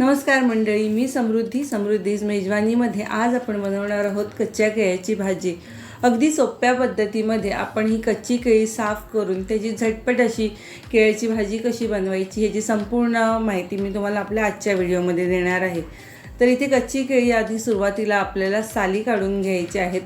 नमस्कार मंडळी मी समृद्धी समृद्धीज मेजवानीमध्ये आज आपण बनवणार आहोत कच्च्या केळ्याची भाजी. अगदी सोप्या पद्धतीमध्ये आपण ही कच्ची केळी साफ करून त्याची झटपट अशी केळ्याची भाजी कशी बनवायची ह्याची संपूर्ण माहिती मी तुम्हाला आपल्या आजच्या व्हिडिओमध्ये देणार आहे. तर इथे कच्ची केळी आधी सुरुवातीला आपल्याला साली काढून घ्यायची आहेत.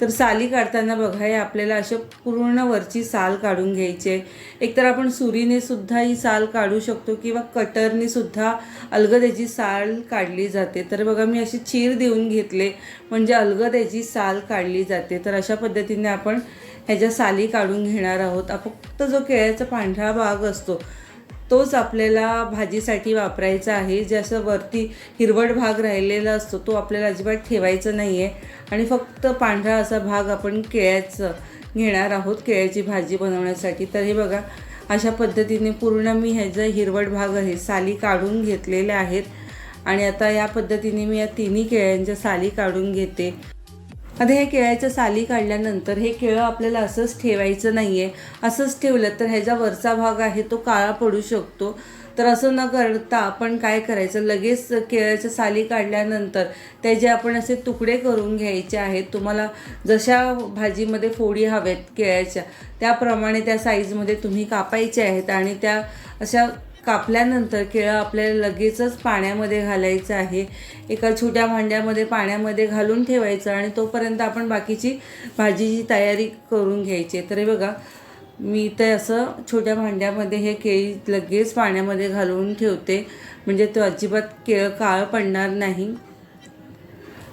तर साली काढताना बघा हे आपल्याला अशा पूर्ण वरची साल काढून घ्यायची आहे. एकतर आपण सुरीने सुद्धा ही साल काढू शकतो किंवा कटरने सुद्धा अलगद याची साल काढली जाते. तर बघा मी अशी चीर देऊन घेतले म्हणजे अलगद याची साल काढली जाते. तर अशा पद्धतीने आपण ह्याच्या साली काढून घेणार आहोत. फक्त जो केळ्याचा पांढरा भाग असतो तोच आपल्याला भाजीसाठी वापरायचा आहे. जसं वरती हिरवट भाग राहिलेला असतो तो आपल्याला अजिबात ठेवायचा नाही आहे आणि फक्त पांढरा असा भाग आपण केळ्याचं घेणार आहोत केळ्याची भाजी बनवण्यासाठी. तर हे बघा अशा पद्धतीने पूर्ण मी ह्याचा हिरवट भाग आहे साली काढून घेतलेल्या आहेत. आणि आता या पद्धतीने मी या तिन्ही केळ्यांच्या साली काढून घेते. आता हे केळ्याच्या साली काढल्यानंतर हे केळं आपल्याला असंच ठेवायचं नाही आहे असंच ठेवलं तर ह्याचा वरचा भाग आहे तो काळा पडू शकतो. तर असं न करता आपण काय करायचं? लगेच केळ्याच्या साली काढल्यानंतर त्याचे आपण असे तुकडे करून घ्यायचे आहेत तुम्हाला जशा भाजीमध्ये फोडी हव्यात केळ्याच्या त्याप्रमाणे त्या साईजमध्ये तुम्ही कापायचे आहेत आणि त्या अशा कापल्यानंतर केळं आपल्याला लगेचच पाण्यामध्ये घालायचं आहे. एका छोट्या भांड्यामध्ये पाण्यामध्ये घालून ठेवायचं आणि तोपर्यंत आपण बाकीची भाजीची तयारी करून घ्यायची. तर हे बघा मी ते असं छोट्या भांड्यामध्ये हे केळी लगेच पाण्यामध्ये घालून ठेवते. म्हणजे तो अजिबात केळं काळं पडणार नाही.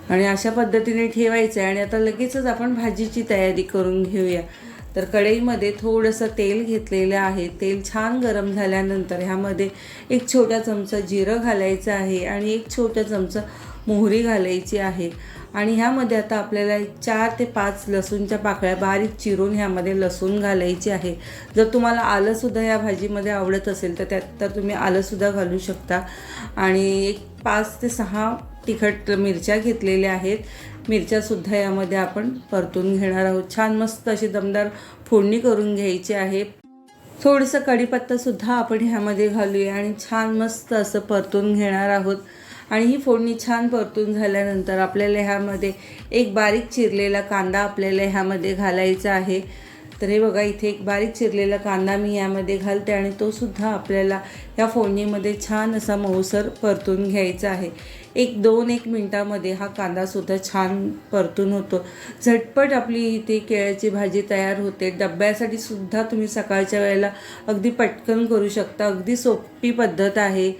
आणि अशा पद्धतीने ठेवायचं आहे आणि आता लगेचच आपण भाजीची तयारी करून घेऊया. तर कढईमध्ये थोडंसं तेल घेतलेलं आहे. तेल छान गरम झाल्यानंतर ह्यामध्ये एक छोटा चमचा जिरं घालायचं आहे आणि एक छोटा चमचा मोहरी घालायची आहे. आणि ह्यामध्ये आता आपल्याला चार ते पाच लसूणच्या पाकळ्या बारीक चिरून ह्यामध्ये लसूण घालायची आहे. जर तुम्हाला आलंसुद्धा या भाजीमध्ये आवडत असेल तर त्यात तर तुम्ही आलंसुद्धा घालू शकता. आणि एक पाच ते सहा तिखट मिरच्या घेतलेल्या आहेत. मिरच्यासुद्धा यामध्ये आपण परतून घेणार आहोत. छान मस्त अशी दमदार फोडणी करून घ्यायची आहे. थोडंसं कढीपत्तासुद्धा आपण ह्यामध्ये घालूया आणि छान मस्त असं परतून घेणार आहोत. आणि ही फोडणी छान परतून झाल्यानंतर आपल्याला ह्यामध्ये एक बारीक चिरलेला कांदा आपल्याला ह्यामध्ये घालायचा आहे. तर हे बघा इथे एक बारीक चिरलेला कांदा मी यामध्ये घालते आणि तो सुद्धा आपल्याला या फोडणीमध्ये छान असा मऊसर परतून घ्यायचा आहे. एक दोन एक मिनटामध्ये हा कांदासुद्धा छान परतून होतो. झटपट आपली इथे केळ्याची भाजी तयार होते. डब्यासाठी सुद्धा तुम्ही सकाळच्या वेळेला अगदी पटकन करू शकता. अगदी सोपी पद्धत आहे.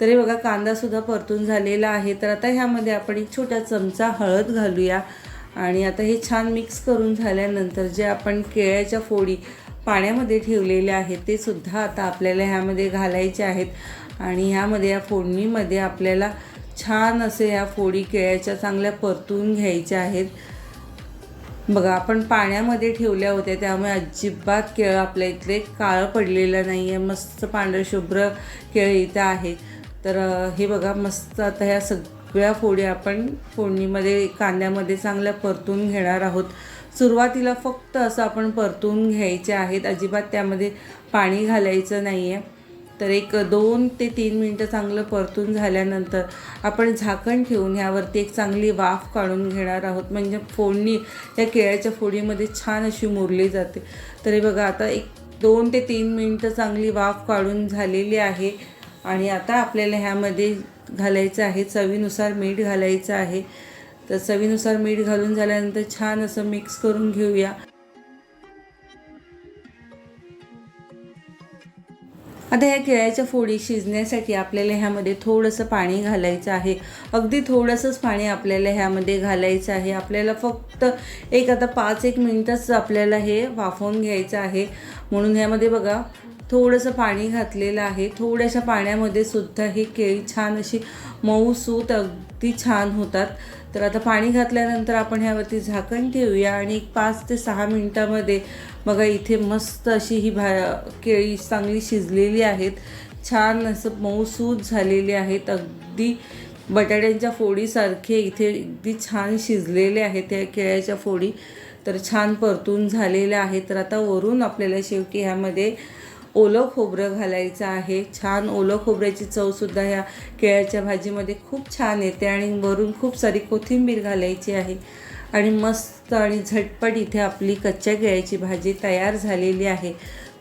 तरी बघा कांदासुद्धा परतून झालेला आहे. तर आता ह्यामध्ये आपण एक छोटा चमचा हळद घालूया. आणि आता हे छान मिक्स करून झाल्यानंतर जे आपण केळ्याच्या फोडी पाण्यामध्ये ठेवलेल्या आहेत ते सुद्धा आता आपल्याला ह्यामध्ये घालायचे आहेत. आणि ह्यामध्ये या फोडणीमध्ये आपल्याला छान असे ह्या फोडी केळ्याच्या चांगल्या परतून घ्यायच्या आहेत. बघा आपण पाण्यामध्ये ठेवल्या होत्या त्यामुळे अजिबात केळं आपल्या इथले काळं पडलेलं नाही आहे मस्त पांढरं शुभ्र केळं इथं आहे. तर हे बघा मस्त आता ह्या सग सगळ्या फोडी आपण फोडणीमध्ये कांद्यामध्ये चांगल्या परतून घेणार आहोत. सुरुवातीला फक्त असं आपण परतून घ्यायचे आहेत. अजिबात त्यामध्ये पाणी घालायचं नाही आहे तर एक दोन ते तीन मिनटं चांगलं परतून झाल्यानंतर आपण झाकण ठेवून ह्यावरती एक चांगली वाफ काढून घेणार आहोत. म्हणजे फोडणी या केळ्याच्या फोडीमध्ये छान अशी मुरली जाते. तरी बघा आता एक दोन ते तीन मिनटं चांगली वाफ काढून झालेली आहे. आणि आता आपल्याला ह्यामध्ये घालायचं आहे चवीनुसार मीठ घालायचं आहे. तर चवीनुसार मीठ घालून झाल्यानंतर छान असं मिक्स करून घेऊया. आता ह्या केळ्याच्या फोडी शिजण्यासाठी आपल्याला ह्यामध्ये थोडंसं पाणी घालायचं आहे. अगदी थोडंसंच पाणी आपल्याला ह्यामध्ये घालायचं आहे. आपल्याला फक्त एक आता पाच एक मिनटंच आपल्याला हे वाफवून घ्यायचं आहे. म्हणून ह्यामध्ये बघा थोडंसं पाणी घातलेलं आहे. थोड्याशा पाण्यामध्ये सुद्धा ही केळी छान अशी मऊ सूत अगदी छान होतात. तर आता पाणी घातल्यानंतर आपण ह्यावरती झाकण ठेवूया आणि एक पाच ते सहा मिनटामध्ये बघा इथे मस्त अशी ही भा केळी चांगली शिजलेली आहेत. छान असं मऊ सूत झालेली आहेत. अगदी बटाट्यांच्या फोडीसारखे इथे अगदी छान शिजलेले आहेत त्या केळ्याच्या फोडी. तर छान परतून झालेल्या आहेत. तर आता वरून आपल्याला शेवटी ह्यामध्ये ओलं खोबरं घालायचं आहे. छान ओलं खोबऱ्याची चवसुद्धा ह्या केळ्याच्या भाजीमध्ये खूप छान येते आणि वरून खूप सारी कोथिंबीर घालायची आहे. आणि मस्त आणि झटपट इथे आपली कच्च्या केळ्याची भाजी तयार झालेली आहे.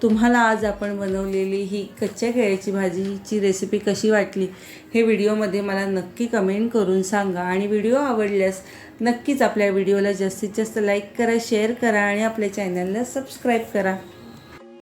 तुम्हाला आज आपण बनवलेली ही कच्च्या केळ्याची भाजीची रेसिपी कशी वाटली हे व्हिडिओमध्ये मला नक्की कमेंट करून सांगा. आणि व्हिडिओ आवडल्यास नक्कीच आपल्या व्हिडिओला जास्तीत जास्त लाईक करा शेअर करा आणि आपल्या चॅनलला सबस्क्राईब करा.